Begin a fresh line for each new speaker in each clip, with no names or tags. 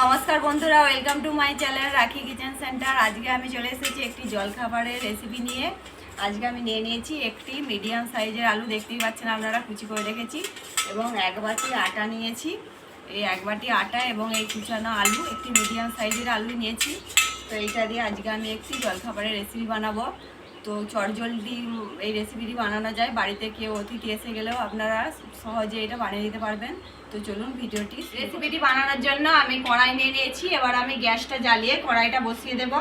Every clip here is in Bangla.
নমস্কার বন্ধুরা welcome to my channel Rakhi kitchen centre আজকে আমি চলে এসেছি একটি জলখাবারের রেসিপি নিয়ে। আজকে আমি নিয়ে নিয়েছি একটি মিডিয়াম সাইজের আলু, দেখতেই পাচ্ছেন আপনারা, কুচি করে রেখেছি এবং এক বাটি আটা নিয়েছি। এই এক বাটি আটা এবং এই কুচানো আলু, একটি মিডিয়াম সাইজের আলু নিয়েছি। তো এইটা দিয়ে আজকে আমি একটি জলখাবারের রেসিপি বানাবো। তো চটজলদি এই রেসিপিটি বানানো যায়। বাড়িতে কেউ অতিথি এসে গেলেও আপনারা সহজে এটা বানিয়ে দিতে পারবেন। তো চলুন ভিডিওটি রেসিপিটি বানানোর জন্য আমি কড়াই নিয়ে নিয়েছি। এবার আমি গ্যাসটা জ্বালিয়ে কড়াইটা বসিয়ে দেব।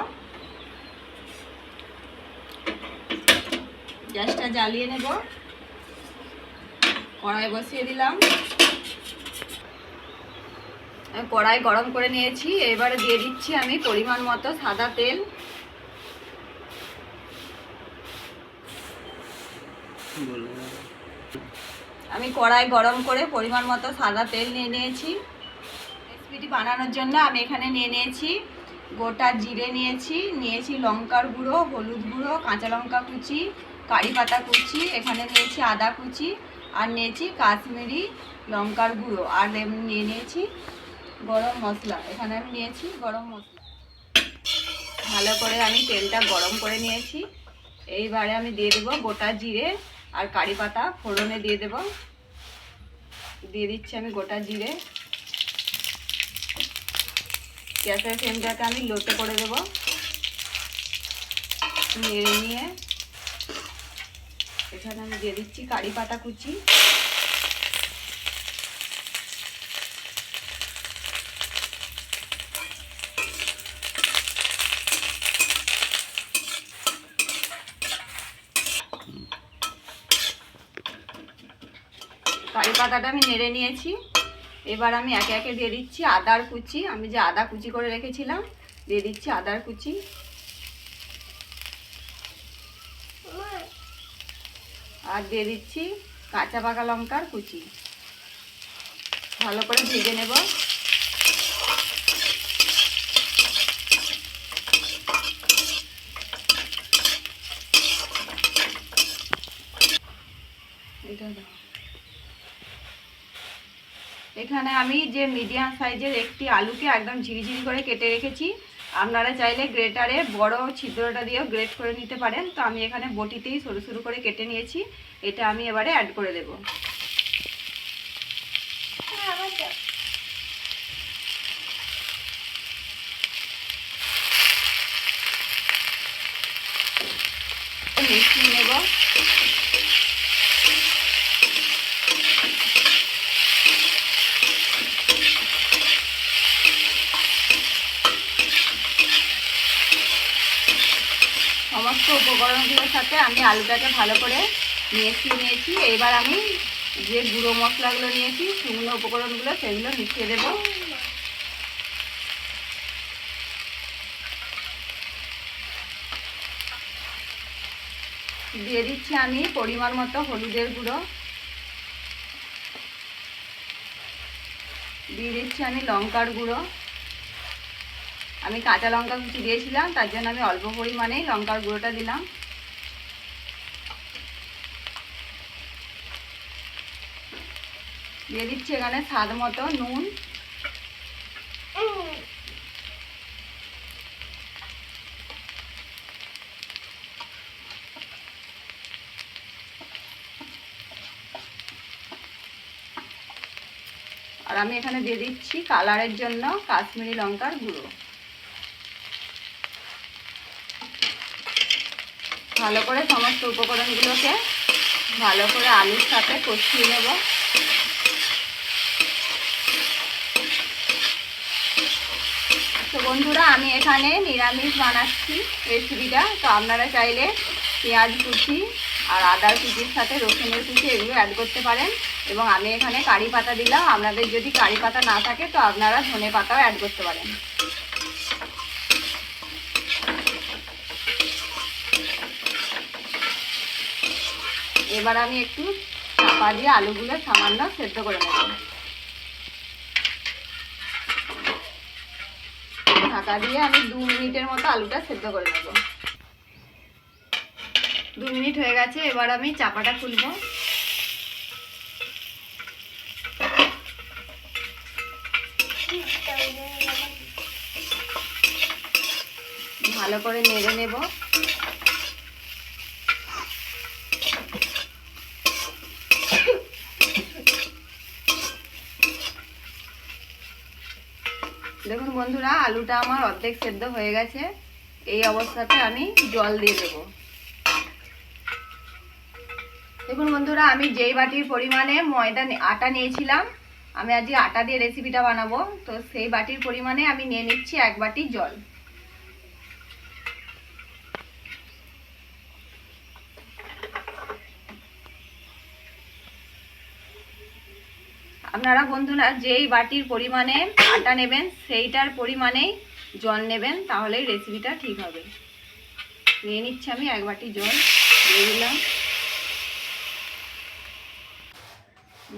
গ্যাসটা জ্বালিয়ে নেব। কড়াই বসিয়ে দিলাম। কড়াই গরম করে নিয়েছি। এবারে দিয়ে দিচ্ছি আমি পরিমাণ মতো সাদা তেল। আমি কড়াই গরম করে পরিমাণ মতো সাদা তেল নিয়ে নিয়েছি। রেসিপিটি বানানোর জন্য আমি এখানে নিয়ে নিয়েছি গোটা জিরে নিয়েছি নিয়েছি লঙ্কার গুঁড়ো, হলুদ গুঁড়ো, কাঁচা লঙ্কা কুচি, কারি পাতা কুচি, এখানে নিয়েছি আদা কুচি, আর নিয়েছি কাশ্মীরি লঙ্কার গুঁড়ো, আর নিয়ে নিয়েছি গরম মশলা, এখানে আমি নিয়েছি গরম মশলা। ভালো করে আমি তেলটা গরম করে নিয়েছি। এইবারে আমি দিয়ে দেবো গোটা জিরে আর কারি পাতা ফোড়নে দিয়ে দেব। দিয়ে দিচ্ছি আমি গোটা জিরে। গ্যাসের ফ্লেমটাকে আমি লোতে করে দেব। নেড়ে নিয়ে এখানে আমি দিয়ে দিচ্ছি কারি পাতা কুচি। কারি পাতাটা আমি নেড়ে নিয়েছি। এবার আমি একে একে দিয়ে দিচ্ছি আদার কুচি। আমি যে আদা কুচি করে রেখেছিলাম, দিয়ে দিচ্ছি আদার কুচি। আর দিয়ে দিচ্ছি কাঁচা পাকা লঙ্কার কুচি। ভালো করে ভেজে নেব। এটা দাও। এখানে আমি যে মিডিয়াম সাইজের একটি আলুকে একদম ঝিরিঝিরি করে কেটে রেখেছি। আপনারা চাইলে গ্রেটারে বড় ছিদ্রটা দিয়েও গ্রেট করে নিতে পারেন। তো আমি এখানে বটিতেই সরু সরু করে কেটে নিয়েছি। এটা আমি এবারে অ্যাড করে দেব। মিশিয়ে নেব। সমস্ত উপকরণগুলোর সাথে আমি আলুটাকে ভালো করে মিশিয়ে নিয়েছি। এবার আমি যে গুঁড়ো মশলাগুলো নিয়েছি, শুকনো উপকরণগুলো সেগুলো মিশিয়ে দেব। দিয়ে দিচ্ছি আমি পরিমাণ মতো হলুদের গুঁড়ো। দিয়ে দিচ্ছি আমি লঙ্কার গুঁড়ো। আমি কাঁচা লঙ্কা কুচি দিয়েছিলাম, তার জন্য আমি অল্প পরিমাণেই লঙ্কার গুঁড়োটা দিলাম। দিয়ে দিচ্ছি এখানে স্বাদ মতো নুন। আর আমি এখানে দিয়ে দিচ্ছি কালারের জন্য কাশ্মীরি লঙ্কার গুঁড়ো। ভালো করে সমস্ত উপকরণগুলোকে ভালো করে আলুর সাথে কষিয়ে নেব। তো বন্ধুরা, আমি এখানে নিরামিষ বানাচ্ছি রেসিপিটা। তো আপনারা চাইলে পেঁয়াজ কুচি আর আদার কুচির সাথে রসুনের কুচি এগুলো অ্যাড করতে পারেন। এবং আমি এখানে কারি পাতা দিলাম। আপনাদের যদি কারি পাতা না থাকে, তো আপনারা ধনে পাতাও অ্যাড করতে পারেন। এবার আমি একটু চাপা দিয়ে আলুগুলো সামান্য সেদ্ধ করে নেব। ঢাকা দিয়ে আমি দু মিনিটের মতো আলুটা সেদ্ধ করে নেব। দু মিনিট হয়ে গেছে, এবার আমি চাপাটা খুলবো। ভালো করে নেড়ে নেব। দেখুন বন্ধুরা, আলুটা আমার অর্ধেক সেদ্ধ হয়ে গেছে। এই অবস্থাতে আমি জল দিয়ে দেব। দেখুন বন্ধুরা, আমি যেই বাটির পরিমাণে ময়দা আটা নিয়েছিলাম, আমি আজকে আটা দিয়ে রেসিপিটা বানাবো। তো সেই বাটির পরিমাণে আমি নিয়ে নিচ্ছি এক বাটি জল। আপনারা বন্ধুরা যেই বাটির পরিমাণে আটা নেবেন, সেইটার পরিমাণেই জল নেবেন, তাহলেই রেসিপিটা ঠিক হবে। নিয়ে নিচ্ছি আমি এক বাটি জল, দিয়ে দিলাম।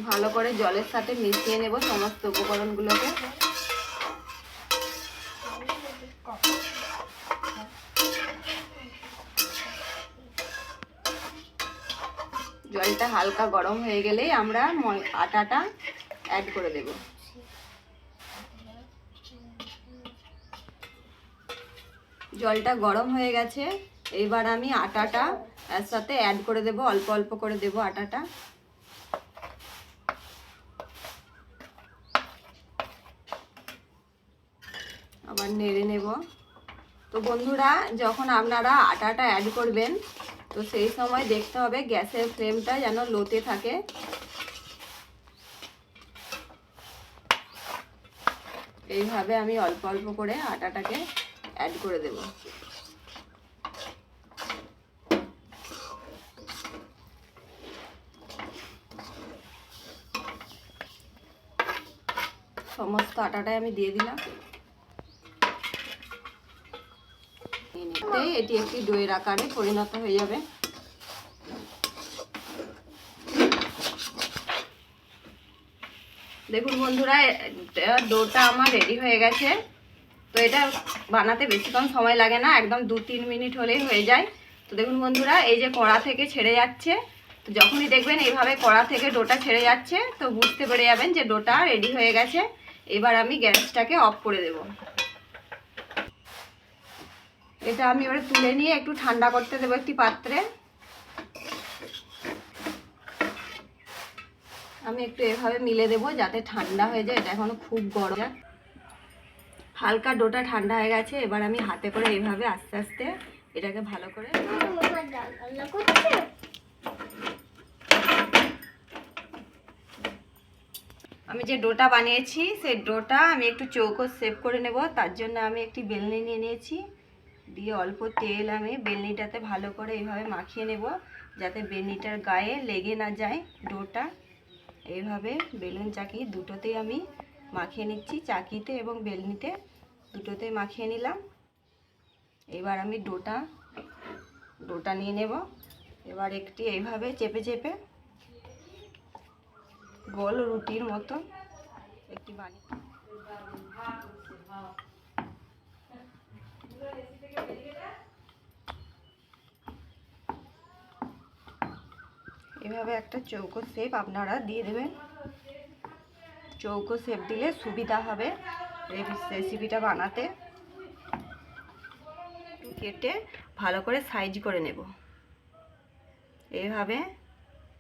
ভালো করে জলের সাথে মিশিয়ে নেব সমস্ত উপকরণগুলোকে। জলটা হালকা গরম হয়ে গেলেই আমরা আটাটা অ্যাড করে দেব। জলটা গরম হয়ে গেছে। এবার আমি আটাটা এর সাথে অ্যাড করে দেব। অল্প অল্প করে দেব আটাটা। আবার নেড়ে নেব। তো বন্ধুরা, যখন আপনারা আটাটা অ্যাড করবেন, তো সেই সময় দেখতে হবে গ্যাসের ফ্লেমটা যেন লোতে থাকে। এইভাবে আমি অল্প অল্প করে আটাটাকে অ্যাড করে দেব। সমস্ত আটাটাই আমি দিয়ে দিলাম। এটি একটি দইয়ের আকারে পরিণত হয়ে যাবে। দেখুন বন্ধুরা ডোটা আমার রেডি হয়ে গেছে। তো এটা বানাতে বেশিক্ষণ সময় লাগে না, একদম দু তিন মিনিট হলেই হয়ে যায়। তো দেখুন বন্ধুরা, এই যে কড়া থেকে ছেড়ে যাচ্ছে। তো যখনই দেখবেন এইভাবে কড়া থেকে ডোটা ছেড়ে যাচ্ছে, তো বুঝতে পেরে যাবেন যে ডোটা রেডি হয়ে গেছে। এবার আমি গ্যাসটাকে অফ করে দেবো। এটা আমি এবারে তুলে নিয়ে একটু ঠান্ডা করতে দেবো একটি পাত্রে। আমি একটু এভাবে মিলে দেবো যাতে ঠান্ডা হয়ে যায়, এটা এখনও খুব গরম। হালকা ডোটা ঠান্ডা হয়ে গেছে, এবার আমি হাতে করে এইভাবে আস্তে আস্তে এটাকে ভালো করে আমি যে ডোটা বানিয়েছি, সেই ডোটা আমি একটু চৌকো সেভ করে নেব, তার জন্য আমি একটি বেলনি নিয়ে নিয়েছি। দিয়ে অল্প তেল আমি বেলনিটাতে ভালো করে এইভাবে মাখিয়ে নেব, যাতে বেলনিটার গায়ে লেগে না যায় ডোটা। এইভাবে বেলুন চাকি দুটোতেই আমি মাখিয়ে নিচ্ছি, চাকিতে এবং বেলনিতে। দুটোতেই মাখিয়ে নিলাম। এবার আমি ডোটা ডোটা নিয়ে নেব। এবার একটি এইভাবে চেপে চেপে গোল রুটির মতো একটি বানিয়ে এভাবে একটা চৌকো শেপ আপনারা দিয়ে দেবেন। চৌকো শেপ দিলে সুবিধা হবে রেসিপিটা বানাতে। কেটে ভালো করে সাইজ করে নেব। এইভাবে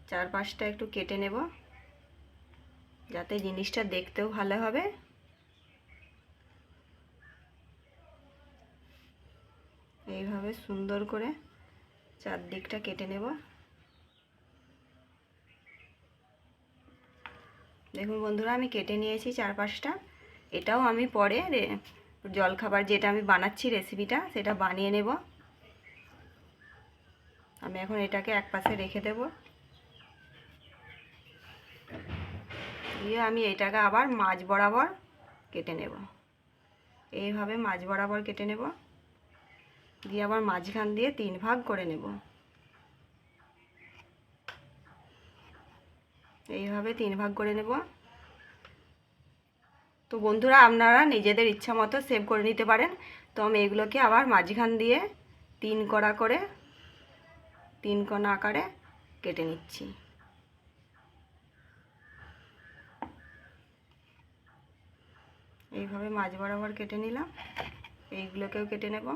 চার পাঁচটা একটু কেটে নেব। যাতে জিনিসটা দেখতেও ভালো হবে। এইভাবে সুন্দর করে চারদিকটা কেটে নেব। দেখুন বন্ধুরা, আমি কেটে নিয়েছি চার পাঁচটা এটাও আমি পরে জলখাবার যেটা আমি বানাচ্ছি রেসিপিটা সেটা বানিয়ে নেব। আমি এখন এটাকে এক পাশে রেখে দেব। দিয়ে আমি এটাকে আবার মাছ বরাবর কেটে নেব। এইভাবে মাছ বরাবর কেটে নেব। দিয়ে আবার মাঝখান দিয়ে তিন ভাগ করে নেব। এইভাবে তিন ভাগ করে নেব। তো বন্ধুরা, আপনারা নিজেদের ইচ্ছা মতো সেভ করে নিতে পারেন। তো আমি এগুলোকে আবার মাঝখান দিয়ে তিন কড়া করে, তিন কোনা আকারে কেটে নিচ্ছি। এইভাবে মাছ বরাবর কেটে নিলাম। এইগুলোকেও কেটে নেব।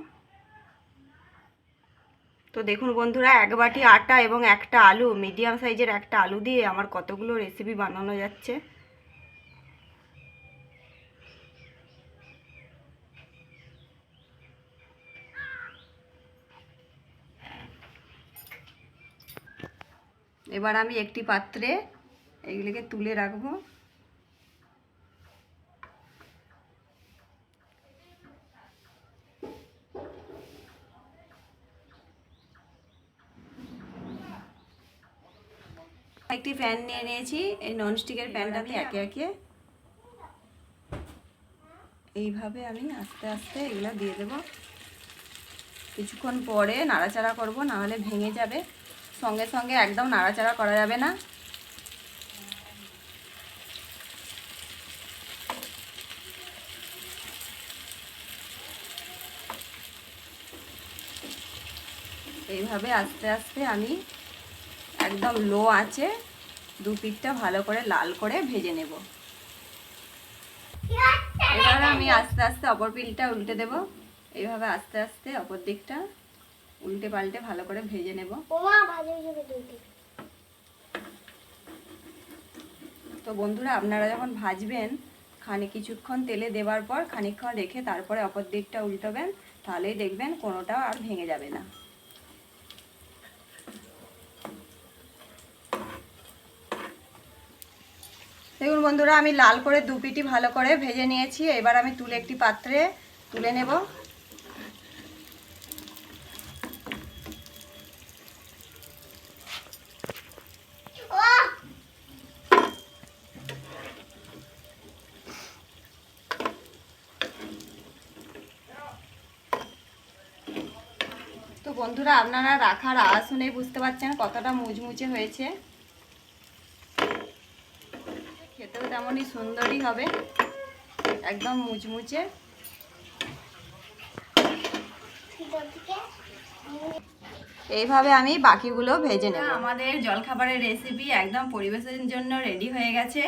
তো দেখুন বন্ধুরা, এক বাটি আটা এবং একটা আলু মিডিয়াম সাইজের একটা আলু দিয়ে আমার কতগুলো রেসিপি বানানো যাচ্ছে। এবার আমি একটি পাত্রে এগুলিকে তুলে রাখব। একটি প্যান নিয়ে নিয়েছি, এই ননস্টিকের প্যানটাতে একে একে এইভাবে আমি আস্তে আস্তে এগুলো দিয়ে দেব। কিছুক্ষণ পরে নাড়াচাড়া করব, নাহলে ভেঙে যাবে। সঙ্গে সঙ্গে একদম নাড়াচাড়া করা যাবে না। এইভাবে আস্তে আস্তে আমি একদম লো আছে। দু পিঠটা ভালো করে লাল করে ভেজে নেব। এবার আমি আস্তে আস্তে অপর পিলটা উল্টে দেব। এইভাবে আস্তে আস্তে অপর দিকটা উল্টে পাল্টে ভালো করে ভেজে নেব। তো বন্ধুরা আপনারা যখন ভাজবেন খানি কিছুক্ষণ তেলে দেওয়ার পর খানিকক্ষণ রেখে তারপরে অপর দিকটা উল্টাবেন তাহলেই দেখবেন কোনোটা আর ভেঙে যাবে না। দেখুন বন্ধুরা, আমি লাল করে দু পিটি ভালো করে ভেজে নিয়েছি। এবার আমি তুলে একটি পাত্রে তুলে নেব। তো বন্ধুরা, আপনারা রাখার আওয়াজ শুনেই বুঝতে পারছেন কতটা মুচমুচে হয়েছে। তেমনই সুন্দরই হবে। একদম মুচমুচে। এইভাবে আমি বাকিগুলো ভেজে নেব। আমাদের জলখাবারের রেসিপি একদম পরিবেশের জন্য রেডি হয়ে গেছে।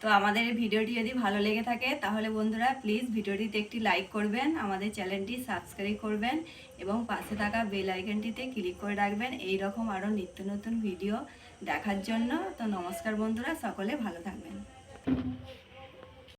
তো আমাদের ভিডিওটি যদি ভালো লেগে থাকে, তাহলে বন্ধুরা প্লিজ ভিডিওটিতে একটি লাইক করবেন, আমাদের চ্যানেলটি সাবস্ক্রাইব করবেন এবং পাশে থাকা বেল আইকনটিতে ক্লিক করে রাখবেন। এই রকম আরও নিত্য নতুন ভিডিও দেখার জন্য। তো নমস্কার বন্ধুরা, সকলে ভালো থাকবেন। Thank you.